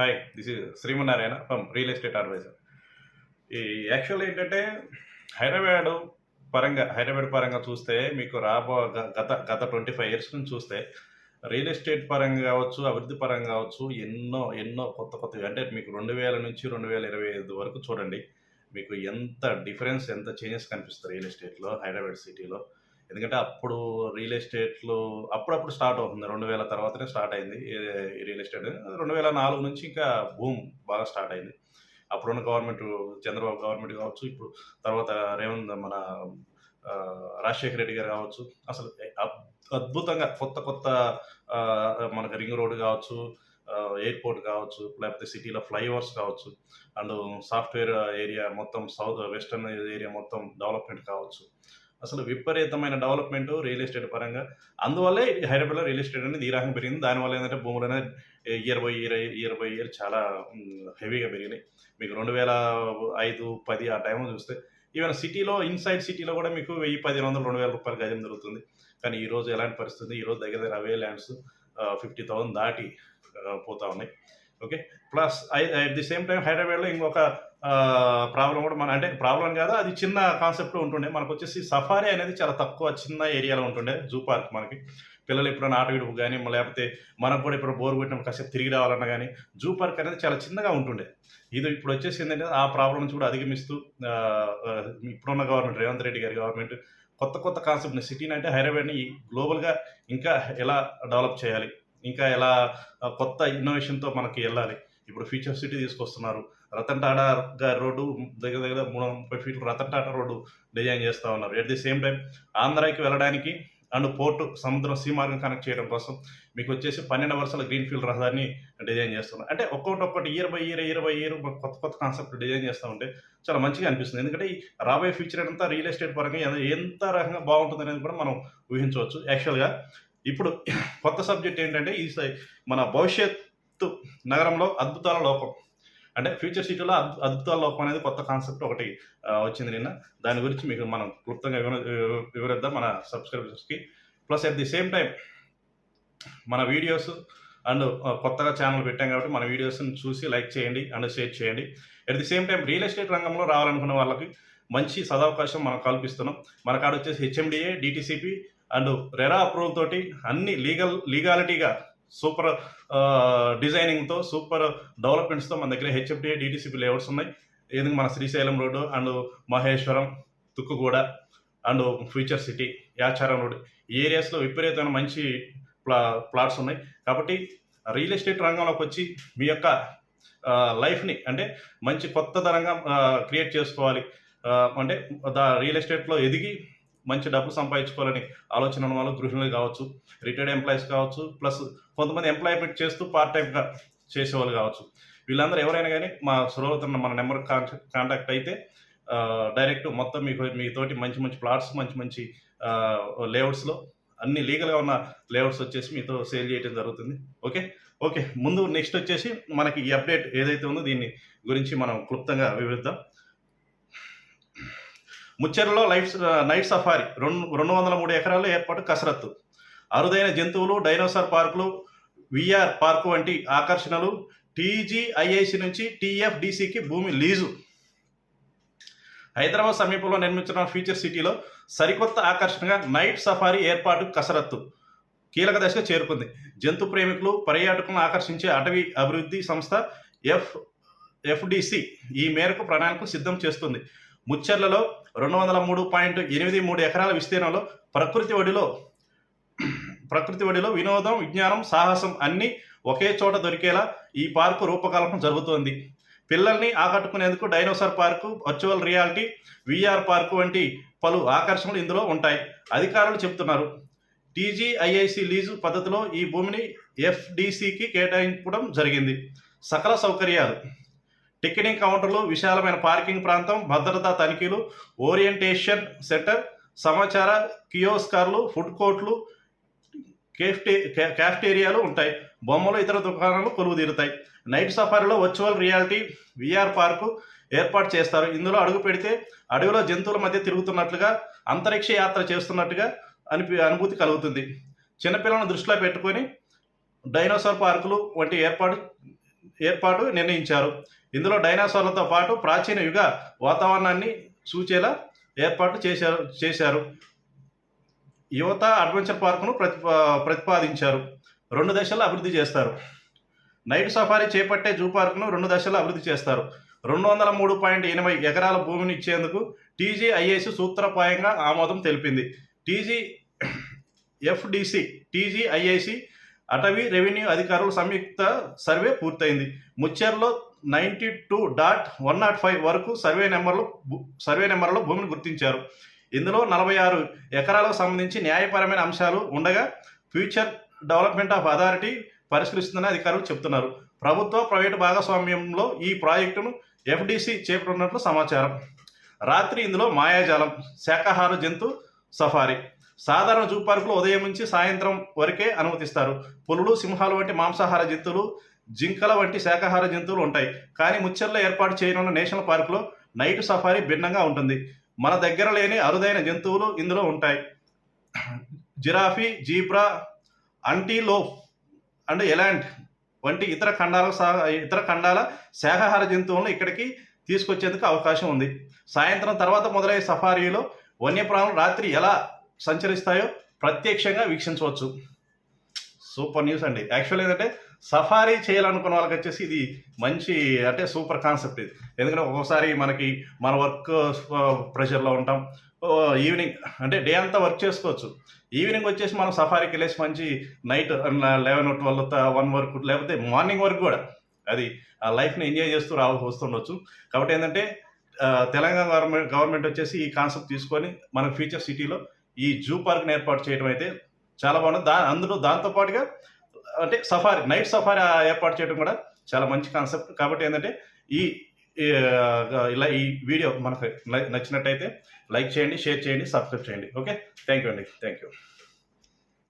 Hi this is Srimannarayana from real estate advisor ఈ actual ఏంటంటే హైదరాబాద్ పరంగా హైదరాబాద్ పరంగా చూస్తే మీకు రాబో గ- గత గత ట్వంటీ ఫైవ్ ఇయర్స్ నుంచి చూస్తే రియల్ ఎస్టేట్ పరంగా కావచ్చు అభివృద్ధి పరంగా కావచ్చు ఎన్నో ఎన్నో కొత్త కొత్త అంటే మీకు రెండు వేల నుంచి రెండు వేల ఇరవై ఐదు వరకు చూడండి మీకు ఎంత డిఫరెన్స్ ఎంత చేంజెస్ కనిపిస్తుంది రియల్ ఎస్టేట్లో హైదరాబాద్ సిటీలో ఎందుకంటే అప్పుడు రియల్ ఎస్టేట్లో అప్పుడప్పుడు స్టార్ట్ అవుతుంది. రెండు వేల తర్వాతనే స్టార్ట్ అయింది రియల్ ఎస్టేట్. రెండు వేల నాలుగు నుంచి ఇంకా భూమ్ బాగా స్టార్ట్ అయింది. అప్పుడున్న గవర్నమెంట్ చంద్రబాబు గవర్నమెంట్ కావచ్చు ఇప్పుడు తర్వాత రేవంత్ మన రాజశేఖర రెడ్డి గారు కావచ్చు అసలు అద్- అద్భుతంగా కొత్త కొత్త మనకు రింగ్ రోడ్ కావచ్చు ఎయిర్పోర్ట్ కావచ్చు లేకపోతే సిటీలో ఫ్లైఓవర్స్ కావచ్చు అండ్ సాఫ్ట్వేర్ ఏరియా మొత్తం సౌత్ వెస్టర్న్ ఏరియా మొత్తం డెవలప్మెంట్ కావచ్చు. అసలు విపరీతమైన డెవలప్మెంట్ రియల్ ఎస్టేట్ పరంగా. అందువల్లే హైదరాబాద్లో రియల్ ఎస్టేట్ అనేది ఈ రకంగా పెరిగింది. దానివల్ల ఏంటంటే భూములు అనేది year by year year by year చాలా హెవీగా పెరిగినాయి. మీకు రెండు వేల ఐదు పది ఆ టైంలో చూస్తే ఈవెన్ సిటీలో ఇన్సైడ్ సిటీలో కూడా మీకు వెయ్యి పదిహేను వందలు రెండు వేల రూపాయలు గజం దొరుకుతుంది. కానీ ఈరోజు ఎలాంటి పరిస్థితి ఈ రోజు దగ్గర దగ్గర అవే ల్యాండ్స్ ఫిఫ్టీ థౌసండ్ దాటి పోతా ఉన్నాయి. Okay? Plus at the same time హైదరాబాద్లో ఇంకొక ప్రాబ్లం కూడా మన అంటే ప్రాబ్లం కాదు అది చిన్న కాన్సెప్ట్ ఉంటుండే. మనకు వచ్చేసి సఫారీ అనేది చాలా తక్కువ చిన్న ఏరియాలో ఉంటుండే జూ పార్క్ మనకి. పిల్లలు ఎప్పుడైనా ఆట విడుపు కానీ లేకపోతే మనకు కూడా ఇప్పుడు బోర్ కొట్టినప్పుడు కాసేపు తిరిగి రావాలన్నా కానీ జూ పార్క్ అనేది చాలా చిన్నగా ఉంటుండే. ఇది ఇప్పుడు వచ్చేసి ఏంటంటే ఆ ప్రాబ్లం నుంచి కూడా అధిగమిస్తూ ఇప్పుడున్న గవర్నమెంట్ రేవంత్ రెడ్డి గారి గవర్నమెంట్ కొత్త కొత్త కాన్సెప్ట్ని సిటీని అంటే హైదరాబాద్ని గ్లోబల్గా ఇంకా ఎలా డెవలప్ చేయాలి? ఇంకా ఎలా కొత్త ఇన్నోవేషన్తో మనకి వెళ్ళాలి? ఇప్పుడు ఫ్యూచర్ సిటీ తీసుకొస్తున్నారు. రతన్ టాటా గారి రోడ్డు దగ్గర దగ్గర మూడు వందల ముప్పై ఫీట్లు రతన్ టాటా రోడ్డు డిజైన్ చేస్తూ ఉన్నారు. ఎట్ ది సేమ్ టైం ఆంధ్రాకి వెళ్ళడానికి అండ్ పోర్టు సముద్రం సీమార్గం కనెక్ట్ చేయడం కోసం మీకు వచ్చేసి పన్నెండు వరుసల గ్రీన్ ఫీల్డ్ రహదారిని డిజైన్ చేస్తున్నారు. అంటే ఒక్కొక్కటి ఒక్కటి year by year year by year కొత్త కొత్త కాన్సెప్ట్ డిజైన్ చేస్తూ ఉంటే చాలా మంచిగా అనిపిస్తుంది. ఎందుకంటే ఈ రాబోయే ఫ్యూచర్ అంతా రియల్ ఎస్టేట్ పరంగా ఎంత- రకంగా బాగుంటుంది అనేది కూడా మనం ఊహించవచ్చు. యాక్చువల్గా ఇప్పుడు కొత్త సబ్జెక్ట్ ఏంటంటే ఈ సై- మన భవిష్యత్తు నగరంలో అద్భుతాల లోకం. అంటే ఫ్యూచర్ సిటీలో అద్భు- అద్భుతాల లోకం అనేది కొత్త కాన్సెప్ట్ ఒకటి వచ్చింది నిన్న. దాని గురించి మీకు మనం క్లుప్తంగా వివర వివరిద్దాం మన సబ్స్క్రైబర్స్కి plus at the same time మన వీడియోస్ అండ్ కొత్తగా ఛానల్ పెట్టాం కాబట్టి మన వీడియోస్ని చూసి లైక్ చేయండి అండ్ షేర్ చేయండి. At the same time real estate రంగంలో రావాలనుకున్న వాళ్ళకి మంచి సదవకాశం మనం కల్పిస్తున్నాం. మన కాడ వచ్చేసి HMDA DTCP and RERA approval తోటి అన్ని లీగల్ లీగాలిటీగా సూపర్ డిజైనింగ్తో సూపర్ డెవలప్మెంట్స్తో మన దగ్గర హెచ్ఎఫ్టీ డిటిసిపి లేఅవుట్స్ ఉన్నాయి. ఎందుకు మన Srisailam road and Maheshwaram Tukkuguda and future city Yacharam road ఈ ఏరియాస్లో విపరీతమైన మంచి ప్లా ప్లాట్స్ ఉన్నాయి. కాబట్టి రియల్ ఎస్టేట్ రంగంలోకి వచ్చి మీ యొక్క లైఫ్ని అంటే మంచి కొత్త తరంగా క్రియేట్ చేసుకోవాలి. అంటే దా రియల్ ఎస్టేట్లో ఎదిగి మంచి డబ్బు సంపాదించుకోవాలని ఆలోచన ఉన్న వాళ్ళు గృహిణులు కావచ్చు రిటైర్డ్ ఎంప్లాయీస్ కావచ్చు ప్లస్ కొంతమంది ఎంప్లాయ్మెంట్ చేస్తూ పార్ట్ టైంగా చేసేవాళ్ళు కావచ్చు. వీళ్ళందరూ ఎవరైనా కానీ మా సురవతున్న మన నెంబర్ కాంటాక్ట్ అయితే డైరెక్ట్ మొత్తం మీకు మీతోటి మంచి మంచి ప్లాట్స్ మంచి మంచి లేఅవుట్స్లో అన్ని లీగల్గా ఉన్న లేఅవుట్స్ వచ్చేసి మీతో సేల్ చేయడం జరుగుతుంది. ఓకే ఓకే ముందు నెక్స్ట్ వచ్చేసి మనకి ఈ అప్డేట్ ఏదైతే ఉందో దీన్ని గురించి మనం క్లుప్తంగా వివరిద్దాం. ముచ్చెరలో లైఫ్ నైట్ సఫారీ. రెండు రెండు వందల మూడు ఎకరాల్లో ఏర్పాటు కసరత్తు. అరుదైన జంతువులు డైనోసార్ పార్కులు విఆర్ పార్కు వంటి ఆకర్షణలు టీజీఐఐసి నుంచి టీఎఫ్డిసికి భూమి లీజు. హైదరాబాద్ సమీపంలో నిర్మించిన ఫ్యూచర్ సిటీలో సరికొత్త ఆకర్షణగా నైట్ సఫారీ ఏర్పాటు కసరత్తు. కీలక దశకు చేరుకుంది. జంతు ప్రేమికులు పర్యాటకులను ఆకర్షించే అటవీ అభివృద్ధి సంస్థ ఎఫ్ ఎఫ్డిసి ఈ మేరకు ప్రణాళికలు సిద్ధం చేస్తుంది. ముచ్చర్లలో రెండు వందల మూడు పాయింట్ ఎనిమిది మూడు ఎకరాల విస్తీర్ణంలో ప్రకృతి ఒడిలో ప్రకృతి ఒడిలో వినోదం విజ్ఞానం సాహసం అన్నీ ఒకే చోట దొరికేలా ఈ పార్కు రూపకల్పన జరుగుతోంది. పిల్లల్ని ఆకట్టుకునేందుకు dinosaur park virtual reality VR park వంటి పలు ఆకర్షణలు ఇందులో ఉంటాయి. అధికారులు చెబుతున్నారు. టీజీఐఐసి లీజు పద్ధతిలో ఈ భూమిని ఎఫ్డిసికి కేటాయించడం జరిగింది. సకల సౌకర్యాలు టికెటింగ్ కౌంటర్లు విశాలమైన పార్కింగ్ ప్రాంతం భద్రతా తనిఖీలు ఓరియంటేషన్ సెంటర్ సమాచార కియోస్కార్లు ఫుడ్ కోర్ట్లు కేఫ్టే క్యాఫ్టేరియాలు ఉంటాయి. బొమ్మలు ఇతర దుకాణాలు కొలువు తీరుతాయి నైట్ సఫారీలో వర్చువల్ రియాలిటీ విఆర్ పార్కు ఏర్పాటు చేస్తారు. ఇందులో అడుగు పెడితే అడవిలో జంతువుల మధ్య తిరుగుతున్నట్లుగా అంతరిక్ష యాత్ర చేస్తున్నట్టుగా అనిపి అనుభూతి కలుగుతుంది. చిన్నపిల్లలను దృష్టిలో పెట్టుకొని డైనోసార్ పార్కులు వంటి ఏర్పాటు ఏర్పాటు నిర్ణయించారు. ఇందులో డైనాసోర్లతో పాటు ప్రాచీన యుగ వాతావరణాన్ని సూచేలా ఏర్పాటు చేశారు చేశారు. యువత అడ్వెంచర్ పార్కును ప్రతిపా ప్రతిపాదించారు. రెండు దశల్లో అభివృద్ధి చేస్తారు. నైట్ సఫారీ చేపట్టే జూ పార్కును రెండు దశల్లో అభివృద్ధి చేస్తారు. రెండు వందల మూడు పాయింట్ ఎనభై ఎకరాల భూమిని ఇచ్చేందుకు టీజీఐఏసి సూత్రప్రాయంగా ఆమోదం తెలిపింది. టీజీ ఎఫ్డిసి టీజీఐఏసి అటవీ రెవెన్యూ అధికారుల సంయుక్త సర్వే పూర్తయింది. ముచ్చేర్లో ninety two dot one nought five వరకు సర్వే నెంబర్లు సర్వే నెంబర్లో భూమిని గుర్తించారు. ఇందులో నలభై ఆరు ఎకరాలకు సంబంధించి న్యాయపరమైన అంశాలు ఉండగా ఫ్యూచర్ డెవలప్మెంట్ ఆఫ్ అథారిటీ పరిష్కరిస్తుందని అధికారులు చెబుతున్నారు. ప్రభుత్వ ప్రైవేటు భాగస్వామ్యంలో ఈ ప్రాజెక్టును ఎఫ్డీసీ చేపట్టున్నట్లు సమాచారం. రాత్రి ఇందులో మాయాజాలం శాకాహార జంతు సఫారీ. సాధారణ జూ పార్కులు ఉదయం నుంచి సాయంత్రం వరకే అనుమతిస్తారు. పులులు సింహాలు వంటి మాంసాహార జంతువులు జింకల వంటి శాకాహార జంతువులు ఉంటాయి. కానీ ముచ్చర్లో ఏర్పాటు చేయనున్న నేషనల్ పార్కులో నైట్ సఫారీ భిన్నంగా ఉంటుంది. మన దగ్గర లేని అరుదైన జంతువులు ఇందులో ఉంటాయి. Giraffe zebra antelope and eland వంటి ఇతర ఖండాల ఇతర ఖండాల శాకాహార జంతువులను ఇక్కడికి తీసుకొచ్చేందుకు అవకాశం ఉంది. సాయంత్రం తర్వాత మొదలయ్యే సఫారీలో వన్యప్రాణులు రాత్రి ఎలా సంచరిస్తాయో ప్రత్యక్షంగా వీక్షించవచ్చు. సూపర్ న్యూస్ అండి. యాక్చువల్ ఏంటంటే సఫారీ చేయాలనుకున్న వాళ్ళకి వచ్చేసి ఇది మంచి అంటే సూపర్ కాన్సెప్ట్ ఇది. ఎందుకంటే ఒక్కోసారి మనకి మన వర్క్ ప్రెషర్లో ఉంటాం. ఈవినింగ్ అంటే డే అంతా వర్క్ చేసుకోవచ్చు. ఈవినింగ్ వచ్చేసి మనం సఫారీకి వెళ్ళేసి మంచి నైట్ లెవెన్ ట్వెల్వ్ వన్ వరకు లేకపోతే మార్నింగ్ వరకు కూడా అది ఆ లైఫ్ని ఎంజాయ్ చేస్తూ రావ వస్తుండొచ్చు. కాబట్టి ఏంటంటే తెలంగాణ గవర్నమెంట్ గవర్నమెంట్ వచ్చేసి ఈ కాన్సెప్ట్ తీసుకొని మన ఫ్యూచర్ సిటీలో ఈ జూ పార్క్ని ఏర్పాటు చేయడం అయితే చాలా బాగుంది దా అందులో దాంతోపాటుగా అంటే సఫారీ నైట్ సఫారీ ఏర్పాటు చేయడం కూడా చాలా మంచి కాన్సెప్ట్. కాబట్టి ఏంటంటే ఈ ఇలా ఈ వీడియో మనకు నచ్చినట్టయితే లైక్ చేయండి షేర్ చేయండి సబ్స్క్రైబ్ చేయండి. ఓకే? థ్యాంక్ యూ అండి. Thank you